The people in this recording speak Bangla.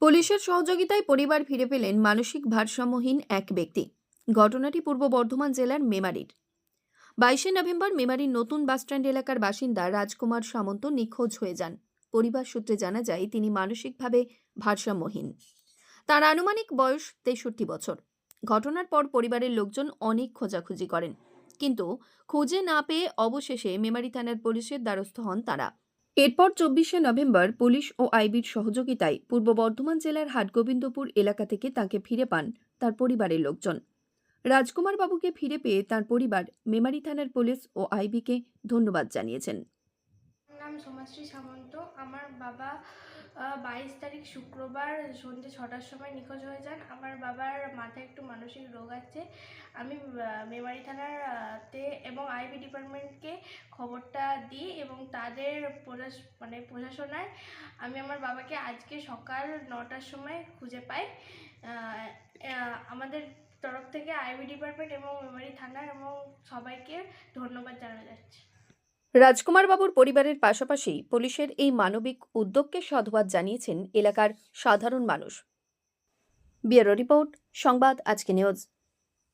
পুলিশের সহযোগিতায় পরিবার ফিরে পেলেন মানসিক ভারসাম্যহীন এক ব্যক্তি। ঘটনাটি পূর্ব বর্ধমান জেলার মেমারির। বাইশে নভেম্বর মেমারির নতুন বাসস্ট্যান্ড এলাকার বাসিন্দা রাজকুমার সামন্ত নিখোঁজ হয়ে যান। পরিবার সূত্রে জানা যায়, তিনি মানসিকভাবে ভারসাম্যহীন। তার আনুমানিক বয়স তেষট্টি বছর। ঘটনার পর পরিবারের লোকজন অনেক খোঁজাখুঁজি করেন। কিন্তু খুঁজে না পেয়ে অবশেষে মেমারি থানার পুলিশের দ্বারস্থ হন তারা। এরপর চব্বিশে নভেম্বর পুলিশ ও আইবির সহযোগিতায় পূর্ব বর্ধমান জেলার হাটগোবিন্দপুর এলাকা থেকে তাকে ফিরে পান তার পরিবারের লোকজন। রাজকুমার বাবুকে ফিরে পেয়ে তার পরিবার মেমারি থানার পুলিশ ও আইবিকে ধন্যবাদ জানিয়েছেন। নাম সোমাশ্রী সামন্ত। আমার বাবা বাইশ তারিখ শুক্রবার সন্ধ্যে ছটার সময় নিখোঁজ হয়ে যান। আমার বাবার মাথায় একটু মানসিক রোগ আছে। আমি মেমারি থানার তে আইবি ডিপার্টমেন্টকে খবরটা দিই এবং তাদের মানে প্রশাসনায় আমি আমার বাবাকে আজকে সকাল নটার সময় খুঁজে পাই। আমাদের তরফ থেকে আইবি ডিপার্টমেন্ট এবং মেমারি থানার এবং সবাইকে ধন্যবাদ জানানো যাচ্ছে। রাজকুমার বাবুর পরিবারের পাশাপাশি পুলিশের এই মানবিক উদ্যোগকে সাধুবাদ জানিয়েছেন এলাকার সাধারণ মানুষ। ব্যুরো রিপোর্ট, সংবাদ, আজকে নিউজ।